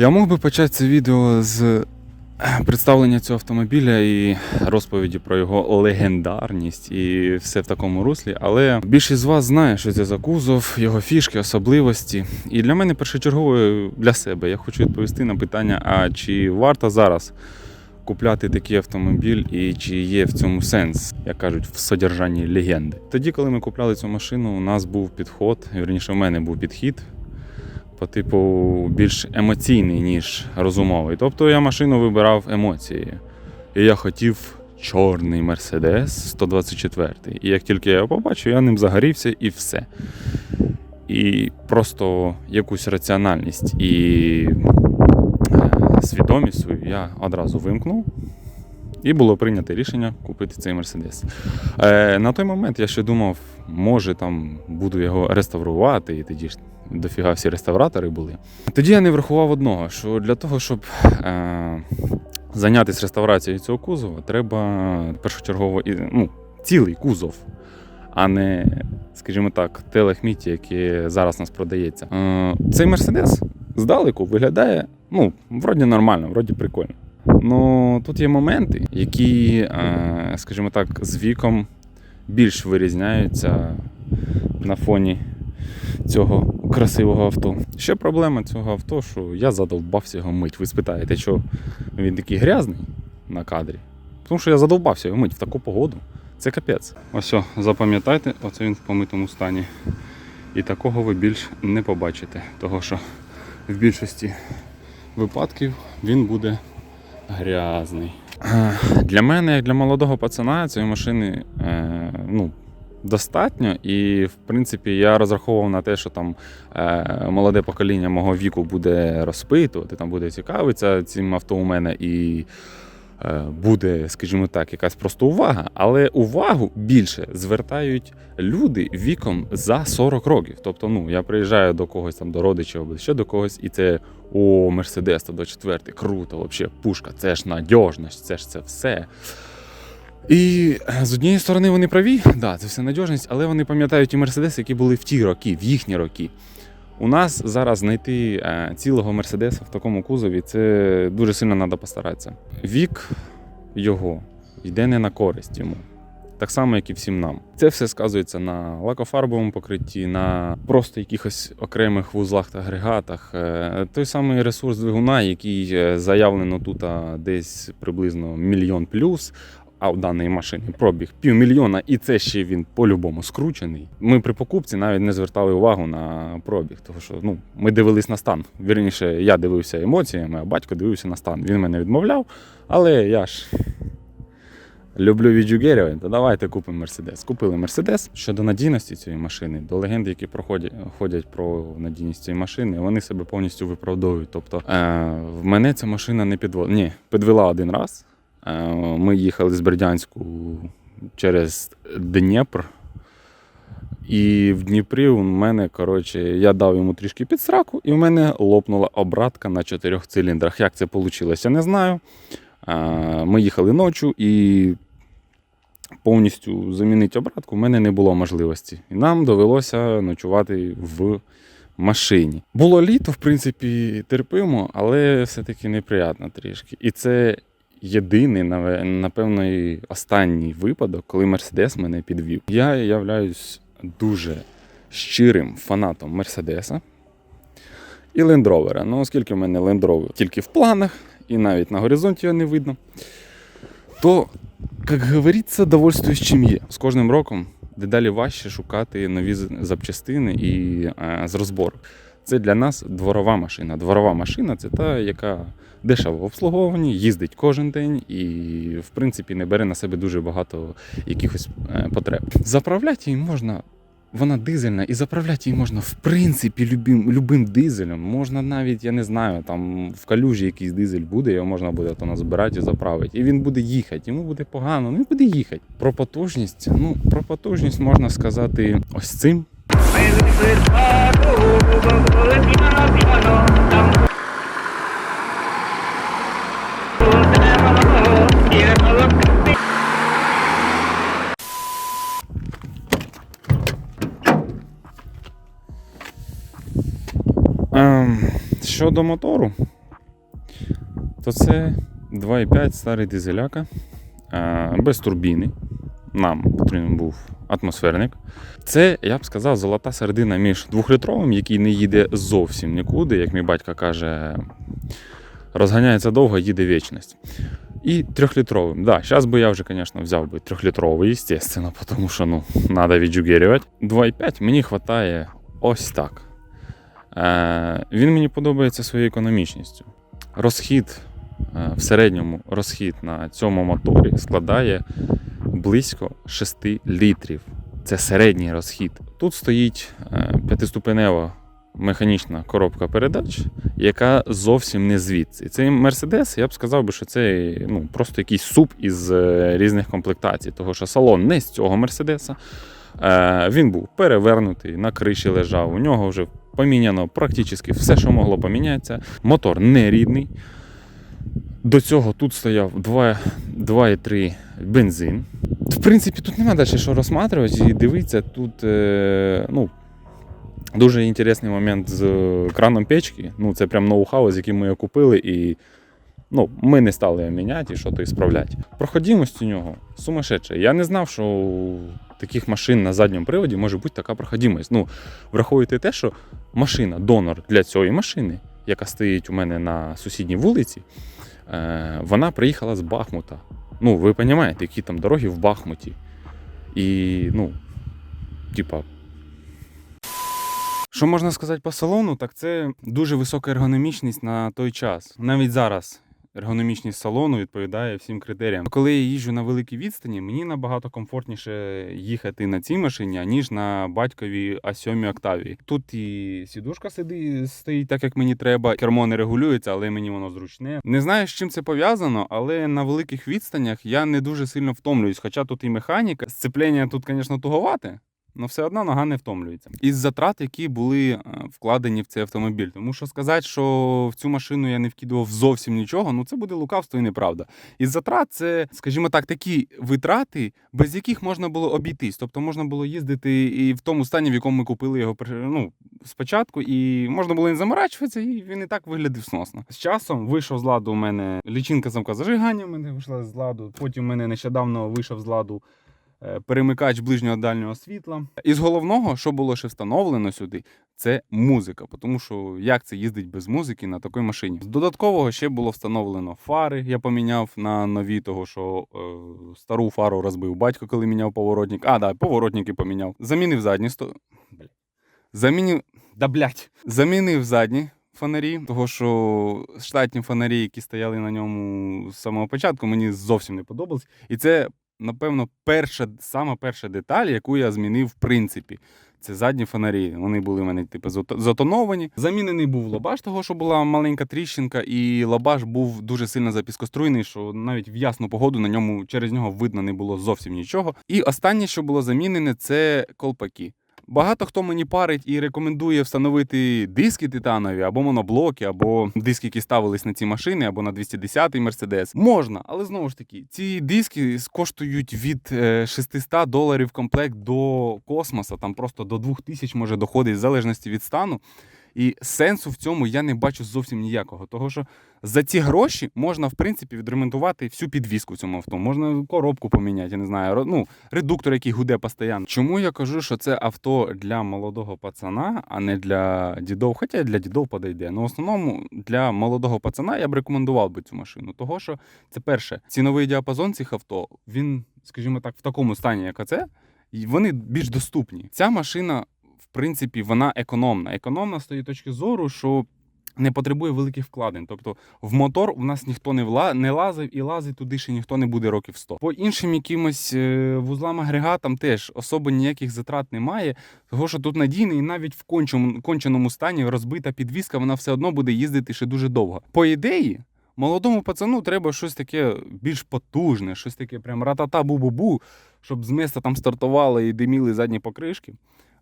Я мог би почати це відео з е, представлення цього автомобіля і розповіді про його легендарність і все в такому руслі. Але більшість з вас знає, що це за кузов, його фішки, особливості. І для мене першочергово для себе я хочу відповісти на питання: а чи варто зараз купляти такий автомобіль і чи є в цьому сенс, як кажуть, в содержанні легенди? Тоді, коли ми купляли цю машину, у нас був підход, вірніше, в мене був підхід по типу більш емоційний, ніж розумовий. Тобто я машину вибирав емоції. І я хотів чорний Мерседес 124. І як тільки я його побачив, я ним загорівся і все. І просто якусь раціональність і е, свідомість свою я одразу вимкнув. І було прийнято рішення купити цей Мерседес. Е, на той момент я ще думав, може там буду його реставрувати, і тоді ж дофіга всі реставратори були. Тоді я не врахував одного: що для того, щоб е, зайнятися реставрацією цього кузова, треба першочергово ну, цілий кузов, а не, скажімо так, те лахміття, яке зараз у нас продається. Е, цей Мерседес здалеку виглядає, ну, вроді нормально, вроді прикольно. Ну тут є моменти, які, е, скажімо так, з віком більш вирізняються на фоні цього красивого авто. Ще проблема цього авто, що я задовбався його мить. Ви спитаєте, що він такий грязний на кадрі? Тому що я задовбався його мить в таку погоду. Це капець. Ось, запам'ятайте, оце він в помитому стані. І такого ви більш не побачите, того що в більшості випадків він буде грязний. Для мене, як для молодого пацана, цієї машини е, ну, достатньо. І, в принципі, я розраховував на те, що там е, молоде покоління мого віку буде розпитувати, там буде цікавитися цим авто у мене і. е, Буде, скажімо так, якась просто увага, але увагу більше звертають люди віком за 40 років. Тобто, ну я приїжджаю до когось там до родичів або ще до когось, і це о, Мерседес 124, круто, взагалі, пушка, це ж надіжність, це ж це все. І е, з однієї сторони вони праві, да, це все надіжність, але вони пам'ятають ті Мерседеси, які були в ті роки, в їхні роки. У нас зараз знайти е, цілого Мерседеса в такому кузові це дуже сильно треба постаратися. Вік його йде не на користь йому. Так само, як і всім нам. Це все сказується на лакофарбовому покритті, на просто якихось окремих вузлах та агрегатах. Е, Той самий ресурс двигуна, який заявлено тут десь приблизно мільйон плюс. А в даної машини пробіг півмільйона, і це ще він по-любому скручений. Ми при покупці навіть не звертали увагу на пробіг, тому що ну, ми дивились на стан. Вірніше, я дивився емоціями, а батько дивився на стан. Він мене відмовляв, але я ж люблю віджугерювати, то давайте купимо Мерседес. Купили Мерседес. Щодо надійності цієї машини, до легенд, які проходять ходять про надійність цієї машини, вони себе повністю виправдовують. Тобто е, в мене ця машина не підвела. Ні, підвела один раз. Е, Ми їхали з Бердянську через Дніпр. І в Дніпрі у мене, коротше, я дав йому трішки під сраку, і в мене лопнула обратка на чотирьох циліндрах. Як це вийшло, я не знаю. Е, Ми їхали ночі і повністю замінити обратку в мене не було можливості. І нам довелося ночувати в машині. Було літо, в принципі, терпимо, але все-таки неприємно трішки. І це єдиний, напевно, і останній випадок, коли Мерседес мене підвів. Я являюсь дуже щирим фанатом Мерседеса і лендровера. Ну, оскільки в мене лендровер тільки в планах, і навіть на горизонті його не видно, то, як говориться, довольствуюсь чим є. З кожним роком дедалі важче шукати нові запчастини і е, з розбору. Це для нас дворова машина. Дворова машина це та, яка дешево в обслуговуванні, їздить кожен день і, в принципі, не бере на себе дуже багато якихось е, потреб. Заправляти її можна. Вона дизельна, і заправляти її можна в принципі любим, любим дизелем. Можна навіть, я не знаю, там в калюжі якийсь дизель буде, його можна буде то назбирати і заправити. І він буде їхати, йому буде погано, він буде їхати. Про потужність, ну про потужність можна сказати ось цим. Щодо мотору, то це 2,5 старий дизеляка е, без турбіни. Нам потрібен був атмосферник. Це, я б сказав, золота середина між двохлітровим, який не їде зовсім нікуди, як мій батько каже, розганяється довго, їде вічність. І трьохлітровим. Да, зараз би я вже, звісно, взяв би трьохлітровий, естественно, тому що ну, треба віджугерювати. 2,5 мені вистачає ось так. Е, він мені подобається своєю економічністю. Розхід е, в середньому розхід на цьому моторі складає близько 6 літрів. Це середній розхід. Тут стоїть е, п'ятиступенева механічна коробка передач, яка зовсім не звідси. Цей Мерседес, я б сказав би, що це ну, просто якийсь суп із е, різних комплектацій, того що салон не з цього Мерседеса. Е, Він був перевернутий, на криші лежав. У нього вже поміняно практично все, що могло помінятися. Мотор не рідний. До цього тут стояв 2 2,3 бензин. В принципі, тут нема далі що розсматривати і дивитися. Тут е, ну, дуже інтересний момент з краном печки. Ну, це прям ноу-хау, з яким ми його купили, і ну, ми не стали його міняти і що то ісправляти. Проходимость у нього сумасшедша. Я не знав, що у таких машин на задньому приводі може бути така проходимость. Ну, враховуйте те, що машина, донор для цієї машини, яка стоїть у мене на сусідній вулиці, е, вона приїхала з Бахмута. Ну, ви розумієте, які там дороги в Бахмуті. І, ну, типа. Що можна сказати по салону, так це дуже висока ергономічність на той час. Навіть зараз ергономічність салону відповідає всім критеріям. Коли я їжджу на великій відстані, мені набагато комфортніше їхати на цій машині, ніж на батьковій А7 Октавії. Тут і сідушка сиди, стоїть так, як мені треба. Кермо не регулюється, але мені воно зручне. Не знаю, з чим це пов'язано, але на великих відстанях я не дуже сильно втомлююсь. Хоча тут і механіка, сцеплення тут, звісно, туговате. Але все одно нога не втомлюється. Із затрат, які були е, вкладені в цей автомобіль. Тому що сказати, що в цю машину я не вкидував зовсім нічого, ну це буде лукавство і неправда. Із затрат це, скажімо так, такі витрати, без яких можна було обійтись. Тобто можна було їздити і в тому стані, в якому ми купили його ну, спочатку, і можна було не заморачуватися, і він і так виглядів сносно. З часом вийшов з ладу у мене лічинка замка зажигання, у мене вийшла з ладу. Потім у мене нещодавно вийшов з ладу перемикач ближнього дальнього світла. Із головного, що було ще встановлено сюди, це музика. Тому що як це їздить без музики на такій машині? З додаткового ще було встановлено фари. Я поміняв на нові, того що е, стару фару розбив батько, коли міняв поворотник. А, да, поворотники поміняв. Замінив задні сто. Замінив. Да блять. Замінив задні. Фонарі, того що штатні фонарі, які стояли на ньому з самого початку, мені зовсім не подобались. І це, напевно, перша, сама перша деталь, яку я змінив в принципі. Це задні фонарі. Вони були в мене типу затоновані. Замінений був лабаш, того, що була маленька тріщинка, і лабаш був дуже сильно запіскоструйний, що навіть в ясну погоду на ньому через нього видно не було зовсім нічого. І останнє, що було замінене, це колпаки. Багато хто мені парить і рекомендує встановити диски титанові або моноблоки, або диски, які ставились на ці машини, або на 210-й Мерседес. Можна, але знову ж таки, ці диски коштують від е, 600 доларів комплект до космоса, там просто до 2000 може доходить в залежності від стану. І сенсу в цьому я не бачу зовсім ніякого. Того що за ці гроші можна, в принципі, відремонтувати всю підвіску цьому авто. Можна коробку поміняти, я не знаю, ну, редуктор, який гуде постійно. Чому я кажу, що це авто для молодого пацана, а не для дідов? Хоча для дідов подойде. Ну, в основному для молодого пацана я б рекомендував би цю машину. Того що це перше, ціновий діапазон цих авто, він, скажімо так, в такому стані, як оце, і вони більш доступні. Ця машина, принципі, вона економна. Економна з тої точки зору, що. Не потребує великих вкладень. Тобто в мотор у нас ніхто не вла... не лазив і лазить туди ще ніхто не буде років 100. По іншим якимось е, вузлам агрегатам теж особо ніяких затрат немає. Того, що тут надійний, і навіть в кончому, конченому стані розбита підвіска, вона все одно буде їздити ще дуже довго. По ідеї, молодому пацану треба щось таке більш потужне, щось таке прям ратата бу-бу-бу, щоб з міста там стартували і диміли задні покришки.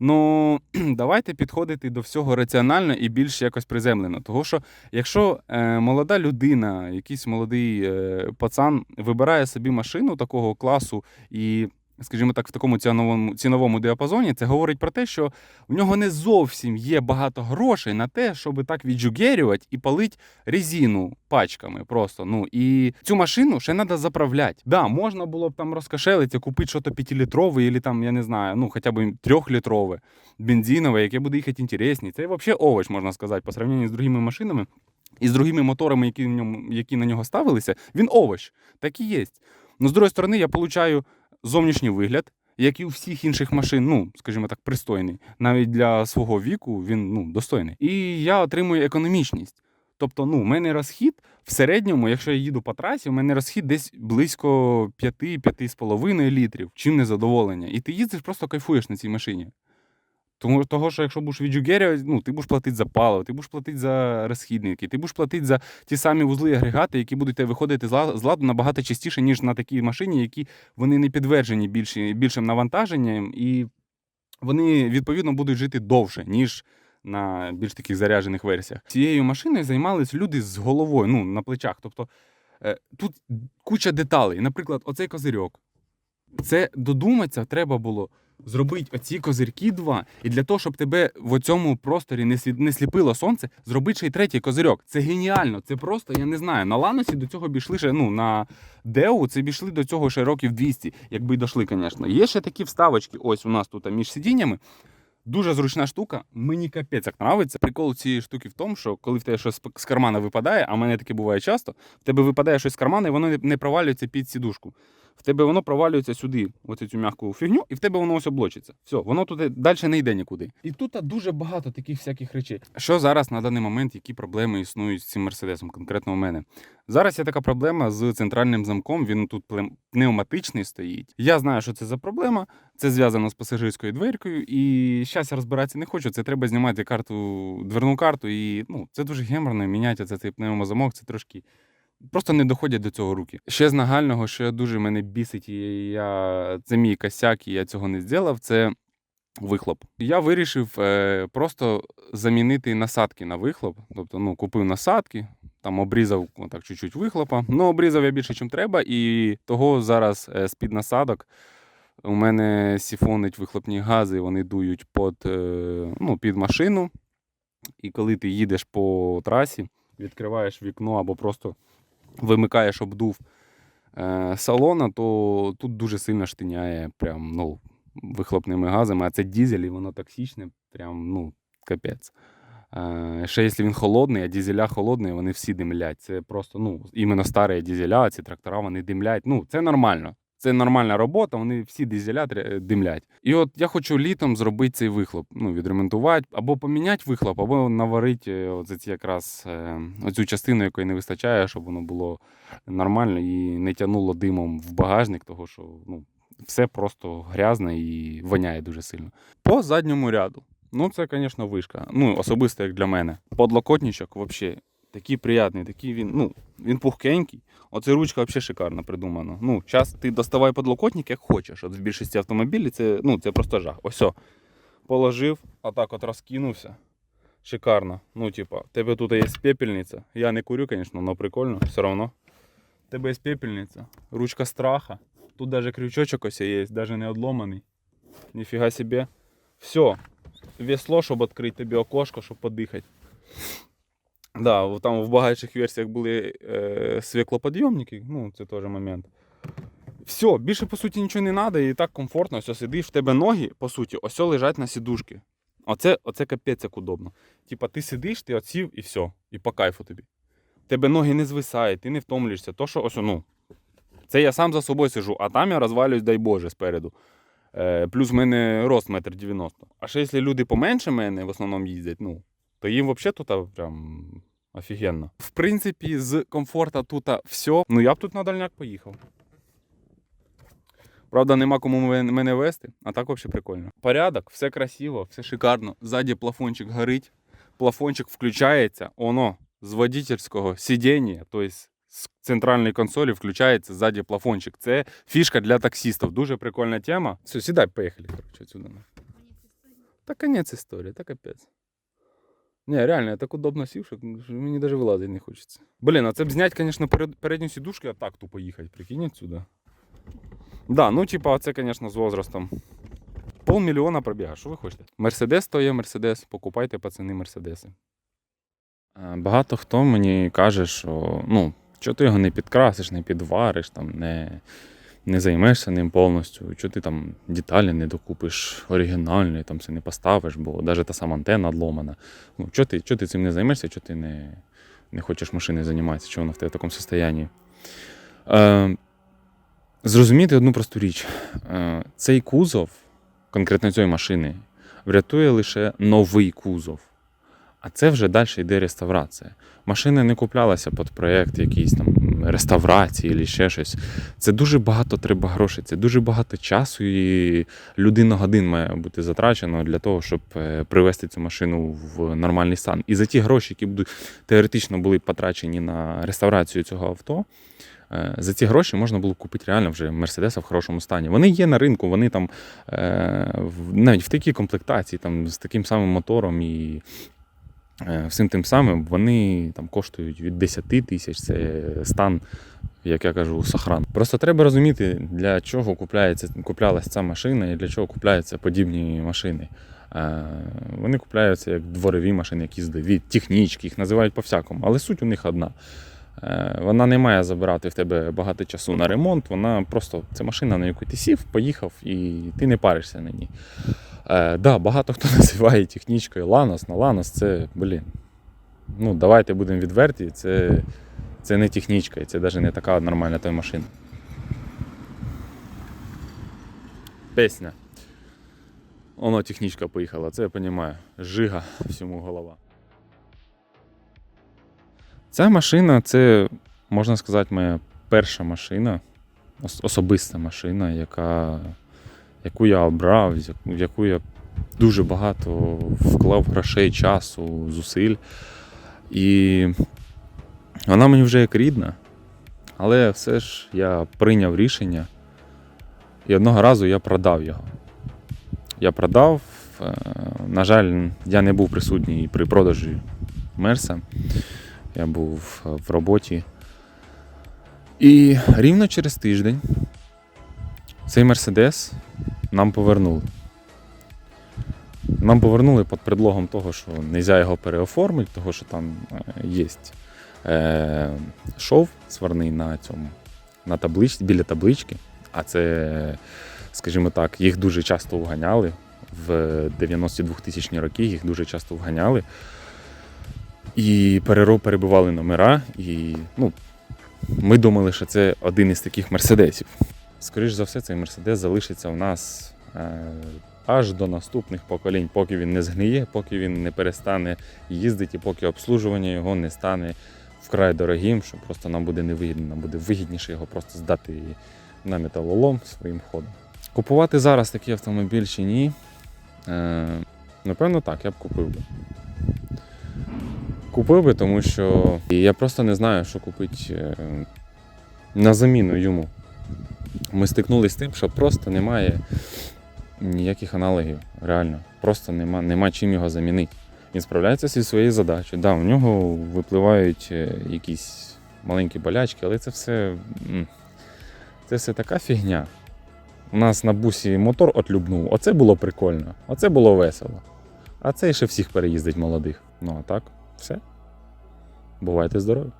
Ну, давайте підходити до всього раціонально і більш якось приземлено. Тому що, якщо е, молода людина, якийсь молодий е, пацан вибирає собі машину такого класу і скажімо так, в такому ціновому, ціновому діапазоні, це говорить про те, що в нього не зовсім є багато грошей на те, щоб так віджугерювати і палити резину пачками просто. Ну і цю машину ще треба заправляти. Да, можна було б там розкошелитися, купити щось 5-літрове, або там, я не знаю, ну хоча б 3-літрове, бензинове, яке буде їхати інтересніше. Це взагалі овоч, можна сказати, по сравненню з другими машинами. І з другими моторами, які, в ньому, які на нього ставилися, він овоч. Так і є. Ну, з другої сторони, я получаю зовнішній вигляд, як і у всіх інших машин, ну, скажімо так, пристойний. Навіть для свого віку він ну, достойний. І я отримую економічність. Тобто, ну, у мене розхід в середньому, якщо я їду по трасі, у мене розхід десь близько 5-5,5 літрів. Чим не задоволення. І ти їздиш, просто кайфуєш на цій машині. Тому того, що якщо будеш віджугерювати, ну, ти будеш платити за паливо, ти будеш платити за розхідники, ти будеш платити за ті самі вузли і агрегати, які будуть виходити з ла- ладу набагато частіше, ніж на такій машині, які вони не підтверджені більшим навантаженням, і вони відповідно будуть жити довше, ніж на більш таких заряджених версіях. Цією машиною займались люди з головою, ну, на плечах. Тобто е, тут куча деталей. Наприклад, оцей козирьок. Це додуматися треба було зробити оці козирки два, і для того, щоб тебе в цьому просторі не, не сліпило сонце, зробити ще й третій козирьок. Це геніально. Це просто, я не знаю. На Ланосі до цього бійшли ще, ну, на Деу це бійшли до цього ще років 200, якби й дошли, звісно. Є ще такі вставочки, ось у нас тут між сидіннями. Дуже зручна штука, мені капець як нравиться. Прикол цієї штуки в тому, що коли в тебе щось з кармана випадає, а в мене таке буває часто, в тебе випадає щось з кармана, і воно не провалюється під сідушку. В тебе воно провалюється сюди, оцю цю м'яку фігню, і в тебе воно ось облочиться. Все, воно туди далі не йде нікуди. І тут дуже багато таких всяких речей. Що зараз на даний момент, які проблеми існують з цим мерседесом, конкретно у мене? Зараз є така проблема з центральним замком. Він тут пневматичний стоїть. Я знаю, що це за проблема. Це зв'язано з пасажирською дверкою. І зараз я розбиратися не хочу. Це треба знімати карту, дверну карту. І ну, це дуже геморно. Міняти цей пневмозамок, це трошки. Просто не доходять до цього руки. Ще з нагального, що дуже мене бісить, і я це мій косяк, і я цього не зробив, це вихлоп. Я вирішив е, просто замінити насадки на вихлоп. Тобто, ну, купив насадки, там обрізав отак чуть-чуть вихлопа. Ну, обрізав я більше, ніж треба, і того зараз е, з-під насадок у мене сіфонить вихлопні гази, вони дують під, е, ну, під машину. І коли ти їдеш по трасі, відкриваєш вікно або просто вимикаєш обдув е, салона, то тут дуже сильно штиняє прям, ну, вихлопними газами, а це дізель, і воно токсичне, прям, ну, капець. Е, ще якщо він холодний, а дізеля холодний, вони всі димлять. Це просто, ну, іменно старі дізеля, ці трактора, вони димлять. Ну, це нормально. Це нормальна робота, вони всі дизеля димлять. І от я хочу літом зробити цей вихлоп, ну, відремонтувати, або поміняти вихлоп, або наварити е, оце якраз е, оцю частину, якої не вистачає, щоб воно було нормально і не тягнуло димом в багажник, того що ну, все просто грязне і воняє дуже сильно. По задньому ряду. Ну, це, звісно, вишка. Ну, особисто як для мене. Подлокотничок взагалі такий приятний, такий він, ну, він пухкенький. Оце ручка взагалі шикарно придумана. Ну, час ти доставай подлокотник як хочеш. От в більшості автомобілів це, ну, це просто жах. Ось о, положив, а так от розкинувся. Шикарно. Ну, типа, тебе тут є пепельниця. Я не курю, звісно, але прикольно, все одно. Тебе є пепельниця, ручка страха. Тут даже крючочок ось є, даже не одломаний. Ніфіга себе. Все. Весло, щоб відкрити тобі окошко, щоб подихати. Да, там в багатших версіях були е, світлоподйомники, ну, це теж момент. Все, більше по суті нічого не треба, і так комфортно, все сидиш, в тебе ноги, по суті, ось лежать на сідушки. Оце, оце капець як удобно. Типа ти сидиш, ти отсів і все, і по кайфу тобі. Тебе ноги не звисають, ти не втомлюєшся. То, що ось, ну, це я сам за собою сиджу, а там я розвалююсь, дай Боже, спереду. Е, плюс в мене рост метр 90. А ще якщо люди поменше мене в основному їздять, ну, то їм взагалі тут прям офігенно. В принципі, з комфорта тут все. Ну я б тут на дальняк поїхав. Правда, нема кому мене вести, а так взагалі прикольно. Порядок, все красиво, все шикарно. Ззаді плафончик горить, плафончик включається, воно з водительського сидіння, тобто з центральної консолі включається ззаді плафончик. Це фішка для таксістів. Дуже прикольна тема. Все, сідай, поїхали. Короче, отсюда. Та конець історії, та капець. Не, реально, я так удобно сів, що що мені навіть вилазити не хочеться. Блін, а це б зняти, звісно, передню сідушку, а так тупо їхати. Прикинь отсюда. Да, ну типа, це, звісно, з возрастом. Полмільйона пробіга, що ви хочете? Мерседес то є Мерседес, покупайте пацани Мерседеси. Е, Багато хто мені каже, що ну, що ти його не підкрасиш, не підвариш, там, не, не займешся ним повністю, що ти там деталі не докупиш оригінальні, там все не поставиш, бо навіть та сама антенна одломана. Ну, що ти, що ти цим не займешся, що ти не, не хочеш машиною займатися, що вона в тебе в такому стані? Е, зрозуміти одну просту річ. Е, цей кузов, конкретно цієї машини, врятує лише новий кузов. А це вже далі йде реставрація. Машина не куплялася під проєкт якийсь там реставрації чи ще щось. Це дуже багато треба грошей, це дуже багато часу і людина годин має бути затрачено для того, щоб е, привести цю машину в нормальний стан. І за ті гроші, які будуть теоретично були потрачені на реставрацію цього авто. е, За ці гроші можна було купити реально вже Мерседеса в хорошому стані. Вони є на ринку, вони там е, навіть в такій комплектації, там, з таким самим мотором і всім тим самим, вони там коштують від 10 тисяч. Це стан, як я кажу, сохран. Просто треба розуміти, для чого купляється, куплялась ця машина і для чого купляються подібні машини. Е, Вони купляються як дворові машини, якісь від технічки, їх називають по-всякому, але суть у них одна. Е, Вона не має забирати в тебе багато часу на ремонт. Вона просто це машина, на яку ти сів, поїхав, і ти не паришся на ній. Е, да, багато хто називає технічкою Ланос, на Ланос це, блін. Ну, давайте будемо відверті, це, це не технічка, і це навіть не така нормальна той машина. Песня. Воно технічка поїхала, це я розумію. Жига всьому голова. Ця машина це, можна сказати, моя перша машина, особиста машина, яка, яку я обрав, в яку я дуже багато вклав грошей, часу, зусиль. І вона мені вже як рідна. Але все ж я прийняв рішення. І одного разу я продав його. Я продав. е, На жаль, я не був присутній при продажі Мерса. Я був е, в роботі. І рівно через тиждень цей Мерседес нам повернули. Нам повернули під предлогом того, що не можна його переоформити, того, що там є е, шов сварний на цьому, на табличці, біля таблички. А це, скажімо так, їх дуже часто вганяли. В 92 тисячні роки їх дуже часто вганяли. І перебивали номера. І ну, ми думали, що це один із таких мерседесів. Скоріше за все, цей мерседес залишиться у нас е, аж до наступних поколінь, поки він не згниє, поки він не перестане їздити, поки обслужування його не стане вкрай дорогим, що просто нам буде невигідно, нам буде вигідніше його просто здати на металолом своїм ходом. Купувати зараз такий автомобіль чи ні? Е, напевно, так, я б купив би. Купив би, тому що я просто не знаю, що купити е, на заміну йому. Ми стикнулися з тим, що просто немає ніяких аналогів. Реально. Просто нема, нема чим його замінити. Він справляється зі своєю задачею. Да, у нього випливають е, якісь маленькі болячки, але це все. Це все така фігня. У нас на бусі мотор отлюбнув. Оце було прикольно, оце було весело. А це ще всіх переїздить молодих. Ну а так, все. Бувайте здорові!